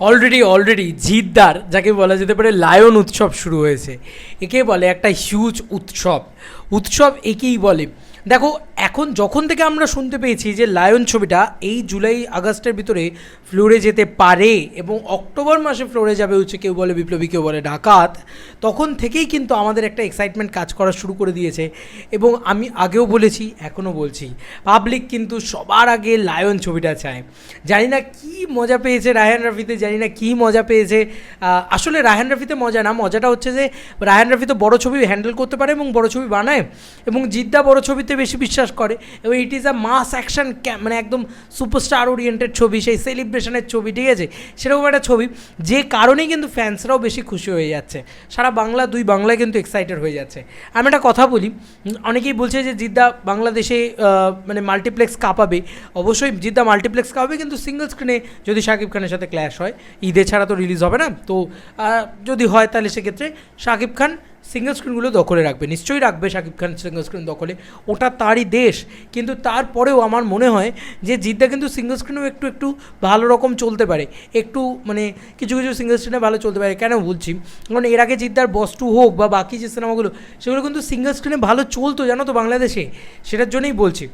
Already already জিদ্দার, যাকে বলা যেতে পারে লায়ন উৎসব শুরু হয়েছে। একে বলে একটা হিউজ উৎসব। উৎসব একেই বলে দেখো, এখন যখন থেকে আমরা শুনতে পেয়েছি যে লায়ন ছবিটা এই জুলাই, আগস্টের ভিতরে ফ্লোরে যেতে পারে এবং অক্টোবর মাসে ফ্লোরে যাবে হচ্ছে কেউ বলে বিপ্লবী, কেউ বলে ডাকাত, তখন থেকেই কিন্তু আমাদের একটা এক্সাইটমেন্ট কাজ করা শুরু করে দিয়েছে। এবং আমি আগেও বলেছি, এখনও বলছি পাবলিক কিন্তু সবার আগে লায়ন ছবিটা চায়। জানি না কী মজা পেয়েছে রায়হান রাফিতে, জানি না কী মজা পেয়েছে আসলে রায়হান রাফিতে মজা না, মজাটা হচ্ছে যে রায়হান রাফি তো বড় ছবি হ্যান্ডেল করতে পারে এবং বড় ছবি বানায় এবং জিদ্দা বড় ছবিতে বেশি বিশ্বাস করে এবং it is a mass action মানে একদম সুপারস্টার ওরিয়েন্টেড ছবি, সেই সেলিব্রেশনের ছবি, ঠিক আছে? সেরকম একটা ছবি, যে কারণেই কিন্তু ফ্যান্সরাও বেশি খুশি হয়ে যাচ্ছে। সারা বাংলা, দুই বাংলায় কিন্তু এক্সাইটেড হয়ে যাচ্ছে। আমি একটা কথা বলি, অনেকেই বলছে যে জিদ্দা বাংলাদেশে মানে মাল্টিপ্লেক্স কাঁপাবে। অবশ্যই জিদ্দা মাল্টিপ্লেক্স কাঁপাবে, কিন্তু সিঙ্গেল স্ক্রিনে যদি শাকিব খানের সাথে ক্ল্যাশ হয়, ঈদে ছাড়া তো রিলিজ হবে না। তো যদি হয় তাহলে সেক্ষেত্রে শাকিব খান সিঙ্গেল স্ক্রিনগুলো দখলে রাখবে। নিশ্চয়ই রাখবে শাকিব খান সিঙ্গেল স্ক্রিন দখলে। ওটা তারই দেশ। কিন্তু তারপরেও আমার মনে হয় যে জিদ্দা কিন্তু সিঙ্গেল স্ক্রিনেও একটু একটু ভালো রকম চলতে পারে। একটু মানে কিছু কিছু সিঙ্গেল স্ক্রিনে ভালো চলতে পারে। কেন বলছি? কারণ এর আগে জিদ্দার বস টু হোক বা বাকি যে সিনেমাগুলো, সেগুলো কিন্তু সিঙ্গেল স্ক্রিনে ভালো চলতো, জানো তো বাংলাদেশে? সেটার জন্যই বলছি।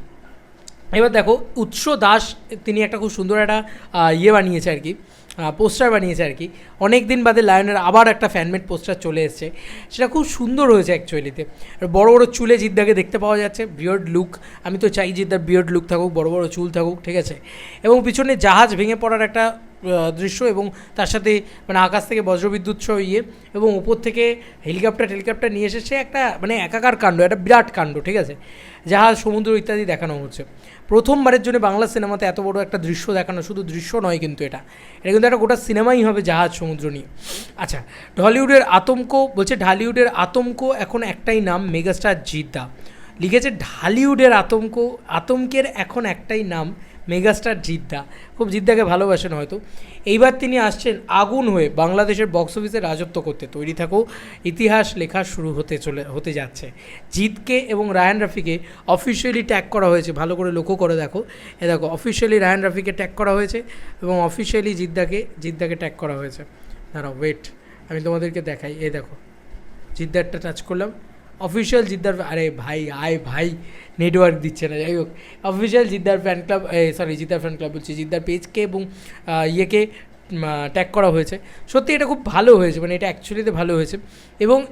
এবার দেখো, উৎস দাস, তিনি একটা খুব সুন্দর একটা ইয়ে বানিয়েছে আর কি। পোস্টার বানিয়েছে আর কি। অনেক দিন বাদে লায়নের আবার একটা ফ্যানমেড পোস্টার চলে এসেছে। সেটা খুব সুন্দর হয়েছে অ্যাকচুয়ালিতে আর বড় বড় চুলে জিদ্দাকে দেখতে পাওয়া যাচ্ছে বিয়ার্ড লুক আমি তো চাই জিদ্দার বিয়ার্ড লুক থাকুক, বড় বড় চুল থাকুক, ঠিক আছে? এবং পিছনে জাহাজ ভেঙে পড়ার একটা দৃশ্য এবং তার সাথে মানে আকাশ থেকে বজ্রবিদ্যুৎ সহ ইয়ে এবং উপর থেকে হেলিকপ্টার, টেলিকপ্টার নিয়ে এসেছে একটা মানে একাকার কাণ্ড, একটা বিরাট কাণ্ড, ঠিক আছে? জাহাজ সমুদ্র ইত্যাদি দেখানো হচ্ছে। প্রথমবারের জন্য বাংলা সিনেমাতে এত বড় একটা দৃশ্য দেখানো শুধু দৃশ্য নয় কিন্তু এটা। এটা কিন্তু একটা গোটা সিনেমাই হবে জাহাজ সমুদ্র নিয়ে। আচ্ছা ঢলিউডের আতঙ্ক, বলছে ঢালিউডের আতঙ্ক এখন একটাই নাম, মেগাস্টার জিদ্দা লিখেছে, ঢালিউডের আতঙ্ক, আতঙ্কের এখন একটাই নাম মেগাস্টার জিদ্দা। খুব জিদ্দাকে ভালোবাসেন হয়তো। এইবার তিনি আসছেন আগুন হয়ে বাংলাদেশের বক্স অফিসে রাজত্ব করতে। তৈরি থাকো, ইতিহাস লেখা শুরু হতে চলে, হতে যাচ্ছে। জিতকে এবং রায়ান রাফিকে অফিসিয়ালি ট্যাগ করা হয়েছে। ভালো করে লক্ষ্য করে দেখো। এ দেখো অফিসিয়ালি রায়ান রাফিকে ট্যাগ করা হয়েছে এবং অফিসিয়ালি জিদ্দাকে জিদ্দাকে ট্যাগ করা হয়েছে। দাঁড়াও ওয়েট আমি তোমাদেরকে দেখাই। এই দেখো, জিদ্দারটা টাচ করলাম। অফিসিয়াল জিদ্দার আরে ভাই, আয় ভাই নেটওয়ার্ক দিচ্ছে না, যাই হোক। অফিসিয়াল জিদ্দার ফ্যান ক্লাব সরি জিদ্দার ফ্যান ক্লাব বলছি জিদ্দার পেজকে এবং ইয়েকে ট্যাগ করা হয়েছে। সত্যি এটা খুব ভালো হয়েছে মানে এটা অ্যাকচুয়ালিতে ভালো হয়েছে। এবং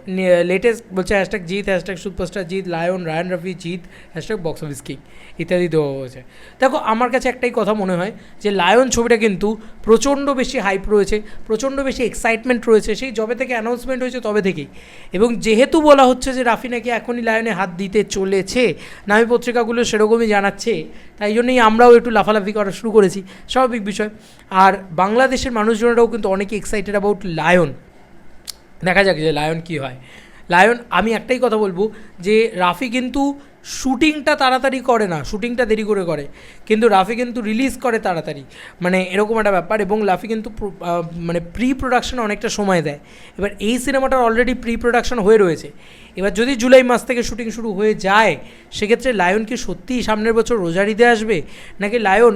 লেটেস্ট বলছে hashtag Jeet hashtag superstar Jeet lion Rayan রফি Jeet hashtag box office king ইত্যাদি দেওয়া হয়েছে। দেখো, আমার কাছে একটাই কথা মনে হয় যে লায়ন ছবিটা কিন্তু প্রচণ্ড বেশি হাইপ রয়েছে, প্রচণ্ড বেশি এক্সাইটমেন্ট রয়েছে। সেই জবে থেকে অ্যানাউন্সমেন্ট হয়েছে তবে থেকেই। এবং যেহেতু বলা হচ্ছে যে রাফি নাকি এখনই লায়নে হাত দিতে চলেছে, নামী পত্রিকাগুলো সেরকমই জানাচ্ছে, তাই জন্যই আমরাও একটু লাফালাফি করা শুরু করেছি, স্বাভাবিক বিষয়। আর বাংলাদেশের মানুষজনেরাও কিন্তু অনেকে এক্সাইটেড অ্যাবাউট লায়ন দেখা যাক যে লায়ন কী হয়। লায়ন আমি একটাই কথা বলব যে রাফি কিন্তু শুটিংটা তাড়াতাড়ি করে না, শুটিংটা দেরি করে করে। কিন্তু রাফি কিন্তু রিলিজ করে তাড়াতাড়ি। মানে এরকম একটা ব্যাপার এবং রাফি কিন্তু মানে প্রি প্রোডাকশনে অনেকটা সময় দেয়। এবার এই সিনেমাটার অলরেডি প্রি প্রোডাকশন হয়ে রয়েছে। এবার যদি জুলাই মাস থেকে শুটিং শুরু হয়ে যায়, সেক্ষেত্রে লায়ন কি সত্যিই সামনের বছর রোজার ঈদে আসবে? নাকি লায়ন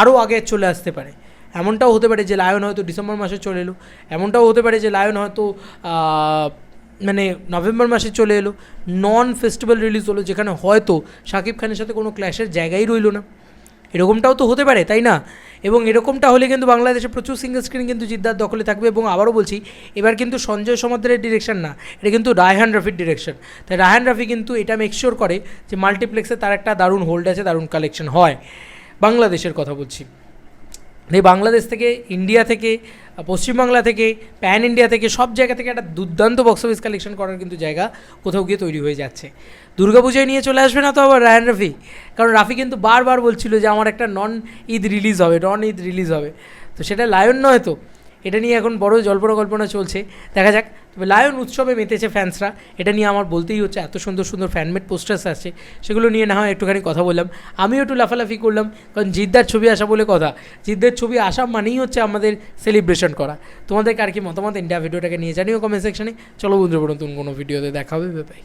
আরও আগে চলে আসতে পারে? এমনটাও হতে পারে যে লায়ন হয়তো ডিসেম্বর মাসে চলে এলো, এমনটাও হতে পারে যে লায়ন হয়তো মানে নভেম্বর মাসে চলে এলো, নন ফেস্টিভ্যাল রিলিজ হলো যেখানে হয়তো শাকিব খানের সাথে কোনো ক্ল্যাশের জায়গাই রইল না। এরকমটাও তো হতে পারে, তাই না? এবং এরকমটা হলে কিন্তু বাংলাদেশে প্রচুর সিঙ্গেল স্ক্রিন কিন্তু জিদ্দার দখলে থাকবে এবং আবারও বলছি, এবার কিন্তু সঞ্জয় সমাদ্রের ডিরেকশন না, এটা কিন্তু রায়হান রাফির ডিরেকশন তাই রায়হান রাফি কিন্তু এটা মেকশিওর করে যে মাল্টিপ্লেক্সে তার একটা দারুণ হোল্ড আছে, দারুণ কালেকশন হয়। বাংলাদেশের কথা বলছি। এই বাংলাদেশ থেকে, ইন্ডিয়া থেকে, পশ্চিমবাংলা থেকে প্যান ইন্ডিয়া থেকে, সব জায়গা থেকে একটা দুর্দান্ত বক্স অফিস কালেকশন করার কিন্তু জায়গা কোথাও গিয়ে তৈরি হয়ে যাচ্ছে। দুর্গাপূজায় নিয়ে চলে আসবে না তো আবার রায়ান রাফি? কারণ রাফি কিন্তু বারবার বলছিল যে আমার একটা নন ঈদ রিলিজ হবে নন ঈদ রিলিজ হবে। তো সেটা লায়ন নয় তো। এটা নিয়ে এখন বড় জল্পনা কল্পনা চলছে। দেখা যাক, তবে লায়ন উৎসবে মেতেছে ফ্যান্সরা এটা নিয়ে আমার বলতেই হচ্ছে, এত সুন্দর সুন্দর ফ্যানমেড পোস্টার্স আসছে। সেগুলো নিয়ে না হয় একটুখানি কথা বললাম। আমিও একটু লাফালাফি করলাম, কারণ জিদ্দার ছবি আসা বলে কথা। জিদ্দের ছবি আসা মানেই হচ্ছে আমাদের সেলিব্রেশন করা। তোমাদের কার কি মতামত? ইন্ডিয়া ভিডিওটাকে নিয়ে জানিও কমেন্ট সেকশনে চলো বন্ধুরা নতুন কোনো ভিডিওতে দেখা হবে বাই